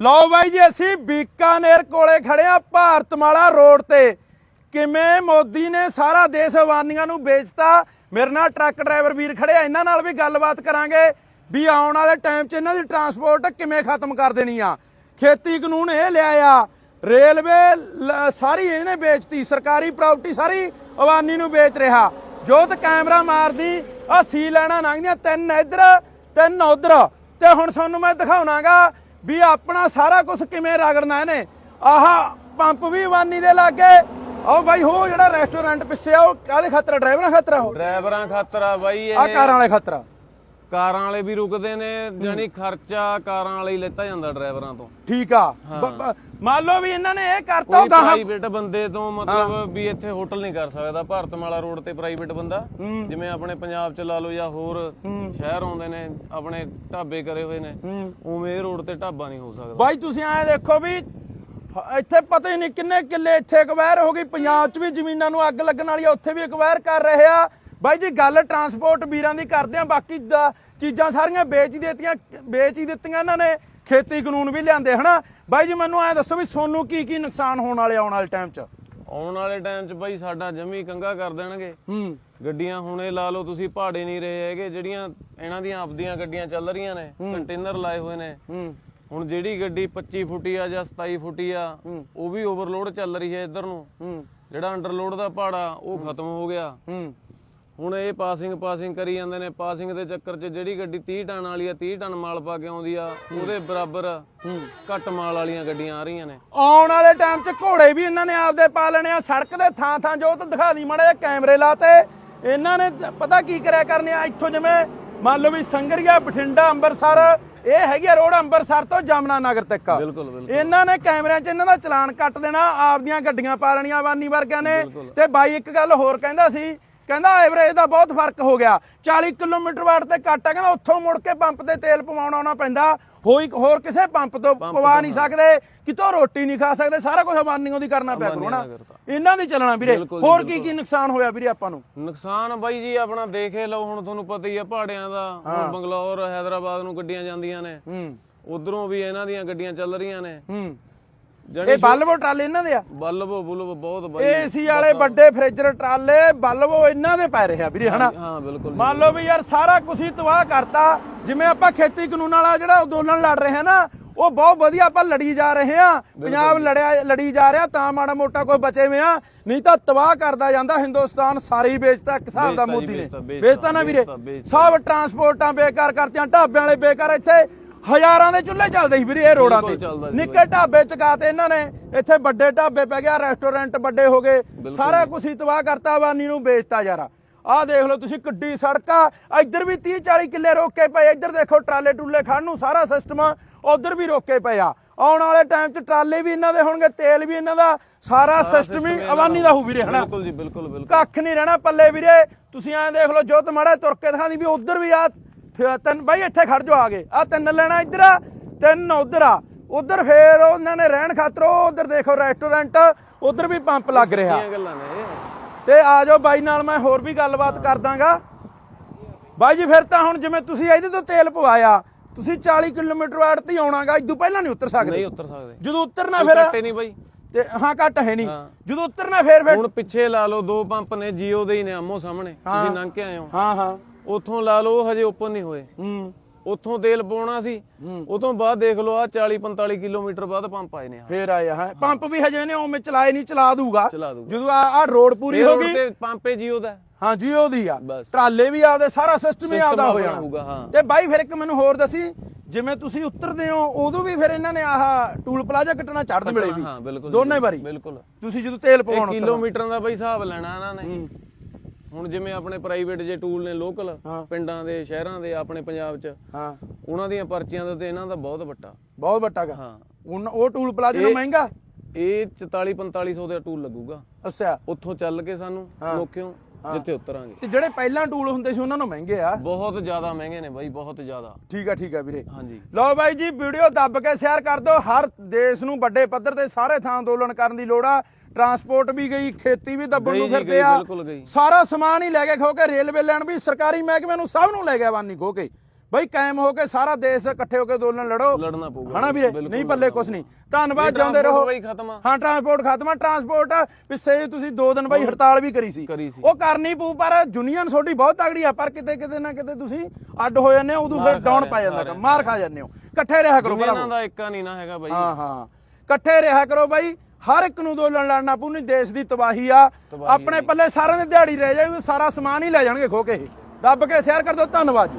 ਲਓ ਬਾਈ ਜੀ, ਅਸੀਂ ਬੀਕਾਨੇਰ ਕੋਲੇ ਖੜੇ ਆ ਭਾਰਤਮਾਲਾ ਰੋਡ ਤੇ। ਕਿਵੇਂ ਮੋਦੀ ਨੇ ਸਾਰਾ ਦੇਸ਼ ਅਵਾਨੀਆਂ ਨੂੰ ਵੇਚਤਾ? ਮੇਰੇ ਨਾਲ ਟਰੱਕ ਡਰਾਈਵਰ ਵੀਰ ਖੜੇ ਆ, ਇਹਨਾਂ ਨਾਲ ਵੀ ਗੱਲਬਾਤ ਕਰਾਂਗੇ ਵੀ ਆਉਣ ਵਾਲੇ ਟਾਈਮ 'ਚ ਇਹਨਾਂ ਦੀ ਟਰਾਂਸਪੋਰਟ ਕਿਵੇਂ ਖਤਮ ਕਰ ਦੇਣੀ ਆ। ਖੇਤੀ ਕਾਨੂੰਨ ਇਹ ਲਿਆ ਆ, ਰੇਲਵੇ ਸਾਰੀ ਇਹਨੇ ਵੇਚਤੀ, ਸਰਕਾਰੀ ਪ੍ਰਾਪਰਟੀ ਸਾਰੀ ਅਵਾਨੀ ਨੂੰ ਵੇਚ ਰਿਹਾ। ਜੋਤ ਕੈਮਰਾ ਮਾਰਦੀ ਆ ਸੀ ਲੈਣਾ ਲੰਘਦੀਆਂ ਤਿੰਨ ਇੱਧਰ, ਤਿੰਨ ਉਧਰ। ਤੇ ਹੁਣ ਤੁਹਾਨੂੰ ਮੈਂ ਦਿਖਾਉਣਾਗਾ ਵੀ ਆਪਣਾ ਸਾਰਾ ਕੁਝ ਕਿਵੇਂ ਰਗੜਨਾ ਇਹਨੇ? ਆਹ ਪੰਪ ਵੀ ਵਾਨੀ ਦੇ ਲਾਗੇ। ਉਹ ਬਾਈ ਹੋ ਜਿਹੜਾ ਰੈਸਟੋਰੈਂਟ ਪਿੱਛੇ ਆ ਉਹ ਕਾਹਦੇ ਖਾਤਰ ਡਰਾਈਵਰਾਂ ਖਾਤਰ ਆ ਉਹ? ਡਰਾਈਵਰਾਂ ਖਾਤਰ ਆ ਬਾਈ ਆ ਇਹ। ਕਾਰਾਂ ਵਾਲੇ ਖਾਤਰ ਆ। ਕਾਰਾਂ ਵਾਲੇ ਵੀ ਰੁਕਦੇ ਨੇ ਜਾਨੀ ਖਰਚਾ ਕਾਰਾਂ ਵਾਲੇ ਹੀ ਲੈਤਾ ਜਾਂਦਾ ਡਰਾਈਵਰਾਂ ਤੋਂ। ਠੀਕ ਆ। ਬ- ਬ- ਮੰਨ ਲਓ ਵੀ ਇਹਨਾਂ ਨੇ ਇਹ ਕਰਤਾ ਉਹ ਕੋਈ ਗਾਹਾਂ ਪ੍ਰਾਈਵੇਟ ਬੰਦੇ ਤੋਂ ਮਤਲਬ ਵੀ ਇੱਥੇ ਹੋਟਲ ਨਹੀਂ ਕਰ ਸਕਦਾ ਭਾਰਤਮਾਲਾ ਰੋਡ ਤੇ ਪ੍ਰਾਈਵੇਟ ਬੰਦਾ। ਜਿਵੇਂ ਆਪਣੇ ਪੰਜਾਬ ਚ ਲਾ ਲਓ ਜਾਂ ਹੋਰ ਸ਼ਹਿਰ ਆਉਂਦੇ ਨੇ ਆਪਣੇ ਢਾਬੇ ਕਰੇ ਹੋਏ ਨੇ ਉਵੇਂ ਇਹ ਰੋਡ ਤੇ ਢਾਬਾ ਨਹੀਂ ਹੋ ਸਕਦਾ। ਬਾਈ ਤੁਸੀਂ ਐ ਦੇਖੋ ਵੀ ਹ- ਇੱਥੇ ਪਤਾ ਹੀ ਨਹੀਂ ਕਿੰਨੇ ਕਿੱਲੇ ਇੱਥੇ ਅਕਵਾਇਰ ਹੋ ਗਈ ਪੰਜਾਬ 'ਚ ਵੀ ਜ਼ਮੀਨਾਂ ਨੂੰ ਅੱਗ ਲੱਗਣ ਵਾਲੀ ਆ ਉੱਥੇ ਵੀ ਅਕਵਾਇਰ ਕਰ ਰਹੇ ਆ। ਬਾਈ ਜੀ ਗੱਲ ਟਰਾਂਸਪੋਰਟ ਵੀਰਾਂ ਦੀ ਕਰਦੇ ਆ ਬਾਕੀ ਚੀਜ਼ਾਂ ਸਾਰੀਆਂ ਵੇਚ ਹੀ ਦਿੱਤੀਆਂ ਵੇਚ ਹੀ ਦਿੱਤੀਆਂ ਇਹਨਾਂ ਨੇ ਖੇਤੀ ਕਾਨੂੰਨ ਵੀ ਲਿਆਂਦੇ ਹਨਾ? ਬਾਈ ਜੀ ਮੈਨੂੰ ਐ ਦੱਸੋ ਵੀ ਸੋਨੂੰ ਕੀ ਕੀ ਨੁਕਸਾਨ ਹੋਣ ਵਾਲੇ ਆਉਣ ਵਾਲੇ ਟਾਈਮ 'ਚ? ਆਉਣ ਵਾਲੇ ਟਾਈਮ 'ਚ ਬਾਈ ਸਾਡਾ ਜਮੀ ਕੰਗਾ ਕਰ ਦੇਣਗੇ। ਹੂੰ। ਗੱਡੀਆਂ ਹੁਣੇ ਲਾ ਲਓ ਤੁਸੀਂ ਪਹਾੜੇ ਨਹੀਂ ਰਹੇ ਹੈਗੇ ਜਿਹੜੀਆਂ ਇਹਨਾਂ ਦੀਆਂ ਆਪਦੀਆਂ ਗੱਡੀਆਂ ਚੱਲ ਰਹੀਆਂ ਨੇ ਕੰਟੇਨਰ ਲਾਏ ਹੋਏ ਨੇ। ਹੂੰ। ਹੁਣ ਜਿਹੜੀ ਗੱਡੀ 25 ਫੁੱਟੀ ਆ ਜਾਂ 27 ਫੁੱਟੀ ਆ ਉਹ ਵੀ ਓਵਰਲੋਡ ਚੱਲ ਰਹੀ ਹੈ ਇੱਧਰ ਨੂੰ। ਹੂੰ। ਜਿਹੜਾ ਅੰਡਰਲੋਡ ਦਾ ਪਹਾੜਾ ਉਹ ਖਤਮ ਹੋ ਗਿਆ। ਹੂੰ। ਹੁਣ ਇਹ ਪਾਸਿੰਗ ਪਾਸਿੰਗ ਕਰੀ ਜਾਂਦੇ ਨੇ। ਪਾਸਿੰਗ ਦੇ ਚੱਕਰ 'ਚ ਜਿਹੜੀ ਗੱਡੀ 30 ਟਨ ਵਾਲੀ ਆ 30 ਟਨ ਮਾਲ ਪਾ ਕੇ ਆਉਂਦੀ ਆ ਉਹਦੇ ਬਰਾਬਰ ਘੱਟ ਮਾਲ ਵਾਲੀਆਂ ਗੱਡੀਆਂ ਆ ਰਹੀਆਂ ਨੇ। ਆਉਣ ਵਾਲੇ ਟਾਈਮ 'ਚ ਘੋੜੇ ਵੀ ਇਹਨਾਂ ਨੇ ਆਪਦੇ ਪਾ ਲੈਣੇ ਆ। ਸੜਕ ਦੇ ਥਾਂ ਥਾਂ ਜੋ ਤਾਂ ਦਿਖਾ ਦੀ ਮਾੜੇ ਕੈਮਰੇ ਲਾਤੇ ਇਹਨਾਂ ਨੇ ਪਤਾ ਕੀ ਕਰਿਆ ਕਰਨੇ ਆ? ਇੱਥੋਂ ਜਿਵੇਂ ਮੰਨ ਲਓ ਵੀ ਸੰਗਰੀਆ ਬਠਿੰਡਾ ਅੰਮ੍ਰਿਤਸਰ ਇਹ ਹੈਗੀ ਆ ਰੋਡ ਅੰਮ੍ਰਿਤਸਰ ਤੋਂ ਜਮਨਾ ਨਗਰ ਤੱਕ। ਬਿਲਕੁਲ ਬਿਲਕੁਲ। ਇਹਨਾਂ ਨੇ ਕੈਮਰਿਆਂ 'ਚ ਇਹਨਾਂ ਦਾ ਚਲਾਨ ਕੱਟ ਦੇਣਾ ਆਪਦੀਆਂ ਗੱਡੀਆਂ ਪਾ ਲੈਣੀਆਂ ਵਾਨੀ ਵਰਗਿਆਂ ਨੇ। ਤੇ ਬਾਈ ਇੱਕ ਗੱਲ ਹੋਰ ਕਹਿੰਦਾ ਸੀ ਕਹਿੰਦਾ ਐਵਰੇਜ ਦਾ ਬਹੁਤ ਫ਼ਰਕ ਹੋ ਗਿਆ। 40 ਕਿਲੋਮੀਟਰ ਵਾਟ ਤੇ ਕੱਟ ਆ ਕਹਿੰਦਾ ਉੱਥੋਂ ਮੁੜ ਕੇ ਪੰਪ ਤੇ ਤੇਲ ਪਵਾਉਣ ਆਉਣਾ ਪੈਂਦਾ। ਹੋਈ ਹੋਰ ਕਿਸੇ ਪੰਪ ਤੋਂ ਪਵਾ ਨਹੀਂ ਸਕਦੇ ਕਿਤੋਂ ਰੋਟੀ ਨਹੀਂ ਖਾ ਸਕਦੇ ਸਾਰਾ ਕੁਝ ਅਬਾਨੀਆਂ ਦੀ ਕਰਨਾ ਪਿਆ ਕਰੋ ਨਾ। ਇਹਨਾਂ ਦੀ ਚੱਲਣਾ ਵੀਰੇ। ਹੋਰ ਕੀ ਕੀ ਨੁਕਸਾਨ ਹੋਇਆ ਵੀਰੇ ਆਪਾਂ ਨੂੰ? ਨੁਕਸਾਨ ਬਾਈ ਜੀ ਆਪਣਾ ਦੇਖੇ ਲਓ ਹੁਣ ਤੁਹਾਨੂੰ ਪਤਾ ਹੀ ਆ ਪਹਾੜਿਆਂ ਦਾ। ਹੁਣ ਬੰਗਲੌਰ ਹੈਦਰਾਬਾਦ ਨੂੰ ਗੱਡੀਆਂ ਜਾਂਦੀਆਂ ਨੇ। ਉਧਰੋਂ ਵੀ ਇਹਨਾਂ ਦੀਆਂ ਗੱਡੀਆਂ ਚੱਲ ਰਹੀਆਂ ਨੇ। ਇਹ ਬਲਬੋ ਟਰਾਲੇ ਇਹਨਾਂ ਦੇ ਆ? ਬੱਲਬੋ ਬੁਲਬ ਬਹੁਤ ਬਾਈ। ਏਸੀ ਵਾਲੇ ਵੱਡੇ ਫ੍ਰਿਜਰ ਟਰਾਲੇ ਬਲਬੋ ਇਹਨਾਂ ਦੇ ਪੈ ਰਹੇ ਆ ਵੀਰੇ ਹਨਾ? ਹਾਂ ਬਿਲਕੁਲ। ਮੰਨ ਲਓ ਵੀ ਯਾਰ ਸਾਰਾ ਕੁਝ ਹੀ ਤਬਾਹ ਕਰਤਾ ਜਿਵੇਂ ਆਪਾਂ ਖੇਤੀ ਕਾਨੂੰਨ ਵਾਲਾ ਜਿਹੜਾ ਅੰਦੋਲਨ ਲੜ ਰਹੇ ਹਾਂ ਨਾ ਉਹ ਬਹੁਤ ਵਧੀਆ ਆਪਾਂ ਲੜੀ ਜਾ ਰਹੇ ਹਾਂ ਪੰਜਾਬ ਲੜਿਆ ਲੜੀ ਜਾ ਰਿਹਾ ਤਾਂ ਮਾੜਾ ਮੋਟਾ ਕੋਈ ਬਚੇ ਹੋਏ ਆ ਨਹੀਂ ਤਾਂ ਤਬਾਹ ਕਰਦਾ ਜਾਂਦਾ ਹਿੰਦੁਸਤਾਨ ਸਾਰੇ ਵੇਚਤਾ ਇੱਕ ਹਿਸਾਬ ਦਾ ਮੋਦੀ ਨੇ। ਵੇਚਤਾ, ਨਾ ਵੀਰੇ। ਸਭ ਟਰਾਂਸਪੋਰਟਾਂ ਬੇਕਾਰ ਕਰਤੀਆਂ ਢਾਬਿਆਂ ਵਾਲੇ ਬੇਕਾਰ ਇੱਥੇ। ਹਜ਼ਾਰਾਂ ਦੇ ਚੁੱਲ੍ਹੇ ਚੱਲਦੇ ਸੀ ਵੀਰੇ ਇਹ ਰੋਡਾਂ ਤੇ। ਚੱਲਦਾ ਨਿੱਕੇ ਢਾਬੇ ਚਕਾਤੇ ਇਹਨਾਂ ਨੇ ਇੱਥੇ ਵੱਡੇ ਢਾਬੇ ਪੈ ਗਿਆ ਰੈਸਟੋਰੈਂਟ ਵੱਡੇ ਹੋ ਗਏ। ਸਾਰਾ ਕੁਝ ਹੀ ਤਬਾਹ ਕਰਤਾ ਬਾਨੀ ਨੂੰ ਵੇਚਤਾ ਯਾਰਾ। ਆਹ ਦੇਖ ਲਓ ਤੁਸੀਂ ਕਿੱਡੀ ਸੜਕਾਂ ਇੱਧਰ ਵੀ 30 40 ਕਿੱਲੇ ਰੋਕੇ ਪਏ ਇੱਧਰ ਦੇਖੋ ਟਰਾਲੇ ਟੂਲੇ ਖੜਨ ਨੂੰ ਸਾਰਾ ਸਿਸਟਮ ਉਧਰ ਵੀ ਰੋਕੇ ਪਏ ਆ। ਆਉਣ ਵਾਲੇ ਟਾਈਮ 'ਚ ਟਰਾਲੇ ਵੀ ਇਹਨਾਂ ਦੇ ਹੋਣਗੇ ਤੇਲ ਵੀ ਇਹਨਾਂ ਦਾ ਸਾਰਾ ਸਿਸਟਮ ਹੀ ਅਵਾਨੀ ਦਾ ਹੋਊ ਵੀਰੇ ਹਨਾ? ਬਿਲਕੁਲ ਜੀ ਬਿਲਕੁਲ ਬਿਲਕੁਲ। ਕੱਖ ਨਹੀਂ ਰਹਿਣਾ ਪੱਲੇ ਵੀਰੇ। ਤੁਸੀਂ ਐਂ ਦੇਖ ਲਓ ਜੋ ਮਾੜਾ ਤੁਰ ਕੇ ਦਿਖਾਉਂਦੀ ਵੀ ਉਧਰ ਵੀ ਆ ਤਿੰਨ ਬਾਈ ਇੱਥੇ ਖੜ ਜਾਓ ਆ ਗਏ ਆ ਤਿੰਨ ਲੈਣਾ ਇੱਧਰ ਆ ਤਿੰਨ ਉਧਰ ਆ। ਉਧਰ ਫੇਰ ਉਹਨਾਂ ਨੇ ਰਹਿਣ ਖਾਤਰ ਉਧਰ ਦੇਖੋ ਰੈਸਟੋਰੈਂਟ ਉਧਰ ਵੀ ਪੰਪ ਲੱਗ ਰਿਹਾ। ਤੇ ਆ ਜਾਓ ਬਾਈ ਨਾਲ ਮੈਂ ਹੋਰ ਵੀ ਗੱਲਬਾਤ ਕਰ ਦਾਂਗਾ। ਬਾਈ ਜੀ ਫਿਰ ਤਾਂ ਹੁਣ ਜਿਵੇਂ ਤੁਸੀਂ ਇਹਦੇ ਤੋਂ ਤੇਲ ਪਵਾਇਆ ਤੁਸੀਂ 40 ਕਿਲੋਮੀਟਰ ਵਾਟ ਤੇ ਆਉਣਾਗਾ ਇਦੋਂ ਪਹਿਲਾਂ ਨਹੀਂ ਉਤਰ ਸਕਦੇ। ਨਹੀਂ ਉਤਰ ਸਕਦੇ। ਜਦੋਂ ਉਤਰਨਾ ਫਿਰ ਕੱਟੇ ਨਹੀਂ ਬਾਈ। ਤੇ ਹਾਂ ਘੱਟ ਹੈ ਨਹੀਂ। ਜਦੋਂ ਉਤਰਨਾ ਫੇਰ ਫਿਰ ਹੁਣ ਪਿੱਛੇ ਲਾ ਲਓ ਦੋ ਪੰਪ ਨੇ ਜੀਓ ਦੇ ਹੀ ਨੇ ਆਮੋ ਸਾਹਮਣੇ। ਤੁਸੀਂ ਲੰਘ ਕੇ ਆਏ ਹੋ। ਹਾਂ ਹਾਂ। ਉੱਥੋਂ ਲਾ ਲਓ ਉਹ ਹਜੇ ਓਪਨ ਨਹੀਂ ਹੋਏ। ਹੂੰ। ਉੱਥੋਂ ਤੇਲ ਪਾਉਣਾ ਸੀ ਉਤੋਂ ਬਾਅਦ ਦੇਖ ਲਓ ਆ 40 45 ਕਿਲੋਮੀਟਰ ਬਾਅਦ ਪੰਪ ਆਏ ਨੇ। ਫੇਰ ਆਇਆ ਹੈ। ਪੰਪ ਵੀ ਹਜੇ ਨੇ ਉਵੇਂ ਚਲਾਏ ਨਹੀਂ ਚਲਾ ਦੂਗਾ। ਜਦੋਂ ਆ ਆ ਰੋਡ ਪੂਰੀ ਹੋ ਗਈ। ਤੇ ਪੰਪੇ ਜੀਓ ਦਾ। ਹਾਂ ਜੀ ਉਹਦੀ ਆ। ਟਰਾਲੇ ਵੀ ਆਪਦੇ ਸਾਰਾ ਸਿਸਟਮ ਹੀ ਆਪਦਾ ਹੋ। ਜਾਣਾ। ਤੇ ਬਾਈ ਫਿਰ ਇੱਕ ਮੈਨੂੰ ਹੋਰ ਦੱਸੀ ਜਿਵੇਂ ਤੁਸੀਂ ਉਤਰਦੇ ਹੋ ਉਦੋਂ ਵੀ ਫਿਰ ਇਹਨਾਂ ਨੇ ਆਹ ਟੂਲ ਪਲਾਜ਼ਾ ਕੱਟਣਾ ਚੜ੍ਹਦ ਮਿਲੇ ਵੀ ਦੋਨੇ ਵਾਰੀ। ਬਿਲਕੁਲ। ਤੁਸੀਂ ਜਦੋਂ ਤੇਲ ਪਵਾਉਣ ਕਿਲੋਮੀਟਰਾਂ ਦਾ ਬਈ ਹਿਸਾਬ ਲੈਣਾ ਇਹਨਾਂ ਨੇ। ਹੁਣ ਜਿਵੇਂ ਆਪਣੇ ਪ੍ਰਾਈਵੇਟ ਜੇ ਟੂਲ ਨੇ ਲੋਕਲ। ਪਿੰਡਾਂ ਦੇ ਸ਼ਹਿਰਾਂ ਦੇ ਆਪਣੇ ਪੰਜਾਬ 'ਚ ਹਾਂ। ਉਹਨਾਂ ਦੀਆਂ ਪਰਚੀਆਂ ਦਾ ਤੇ ਇਹਨਾਂ ਦਾ ਬਹੁਤ ਵੱਟਾ। ਬਹੁਤ ਵੱਟਾ ਗਾ। ਹਾਂ। ਉਹ ਟੂਲ ਪਲਾਜ਼ਾ ਨੂੰ ਮਹਿੰਗਾ? ਇਹ 44 4500 ਦਾ ਟੂਲ ਲੱਗੂਗਾ। ਅੱਛਾ। ਉੱਥੋਂ ਚੱਲ ਕੇ ਸਾਨੂੰ ਲੋਕਿਓ ਜਿੱਥੇ ਉਤਰਾਂਗੇ। ਤੇ ਜਿਹੜੇ ਪਹਿਲਾਂ ਟੂਲ ਹੁੰਦੇ ਸੀ ਉਹਨਾਂ ਨੂੰ ਮਹਿੰਗੇ ਆ। ਬਹੁਤ ਜ਼ਿਆਦਾ ਮਹਿੰਗੇ ਨੇ ਬਾਈ ਬਹੁਤ ਜ਼ਿਆਦਾ। ਠੀਕ ਆ ਠੀਕ ਆ ਵੀਰੇ। ਹਾਂਜੀ। ਲਓ ਬਾਈ ਜੀ ਵੀਡੀਓ ਦੱਬ ਕੇ ਸ਼ੇਅਰ ਕਰ ਦਿਓ। ਹਰ ਦੇਸ਼ ਨੂੰ ਵੱਡੇ ਪੱਧਰ ਤੇ ਸਾਰੇ ਥਾਂ ਅੰਦੋਲਨ ਕਰਨ ਦੀ ਲੋੜ ਆ। ਟਰਾਂਸਪੋਰਟ ਵੀ ਗਈ ਖੇਤੀ ਵੀ ਦੱਬਣ ਨੂੰ ਫਿਰਦੇ ਆ। ਸਾਰਾ ਸਮਾਨ ਹੀ ਲੈ ਕੇ ਖੋ ਕੇ ਰੇਲਵੇ ਲੈਣ ਵੀ ਸਰਕਾਰੀ ਮਹਿਕਮੇ ਨੂੰ ਸਭ ਨੂੰ ਲੈ ਗਿਆ ਵਾਨੀ ਖੋ ਕੇ। ਬਈ ਕਾਇਮ ਹੋ ਕੇ ਸਾਰਾ ਦੇਸ਼ ਇਕੱਠੇ ਹੋ ਕੇ ਅੰਦੋਲਨ ਲੜੋ। ਲੜਨਾ ਪਊਗਾ ਹਨਾ ਵੀਰੇ? ਨਹੀਂ ਪੱਲੇ ਕੁਛ ਨਹੀਂ। ਧੰਨਵਾਦ ਜਿਉਂਦੇ ਰਹੋ। ਹਾਂ ਟਰਾਂਸਪੋਰਟ ਖਤਮ ਆ। ਟਰਾਂਸਪੋਰਟ ਪਿੱਛੇ ਤੁਸੀਂ ਦੋ ਦਿਨ ਬਾਈ ਹੜਤਾਲ ਵੀ ਕਰੀ ਸੀ। ਉਹ ਕਰਨੀ ਪਊ ਪਰ ਯੂਨੀਅਨ ਤੁਹਾਡੀ ਬਹੁਤ ਤਗੜੀ ਆ ਪਰ ਕਿਤੇ ਕਿਤੇ ਨਾ ਕਿਤੇ ਤੁਸੀਂ ਅੱਡ ਹੋ ਜਾਂਦੇ ਹੋ ਉਦੋਂ ਫਿਰ ਡਾਊਨ ਪੈ ਜਾਂਦਾ ਕੰਮ, ਮਾਰ ਖਾ ਜਾਂਦੇ ਹੋ। ਇਕੱਠੇ ਰਿਹਾ ਕਰੋ ਇਹਨਾਂ ਭਰਾਵੋ। ਦਾ ਇੱਕਾ ਨਹੀਂ ਨਾ ਹੈਗਾ ਬਾਈ। ਹਾਂ ਹਾਂ। ਇਕੱਠੇ ਰਿਹਾ ਕਰੋ ਬਾਈ। ਹਰ ਇੱਕ ਨੂੰ ਅੰਦੋਲਨ ਲੜਨਾ ਪਊ ਨਹੀਂ ਦੇਸ਼ ਦੀ ਤਬਾਹੀ ਆ। ਆਪਣੇ ਪੱਲੇ ਸਾਰਿਆਂ ਦੇ ਦਿਹਾੜੀ ਰਹਿ ਜਾਊਗੀ ਸਾਰਾ ਸਮਾਨ ਹੀ ਲੈ ਜਾਣਗੇ ਖੋ ਕੇ। ਦੱਬ ਕੇ ਸ਼ੇਅਰ ਕਰ ਦਿਓ ਧੰਨਵਾਦ ਜੀ।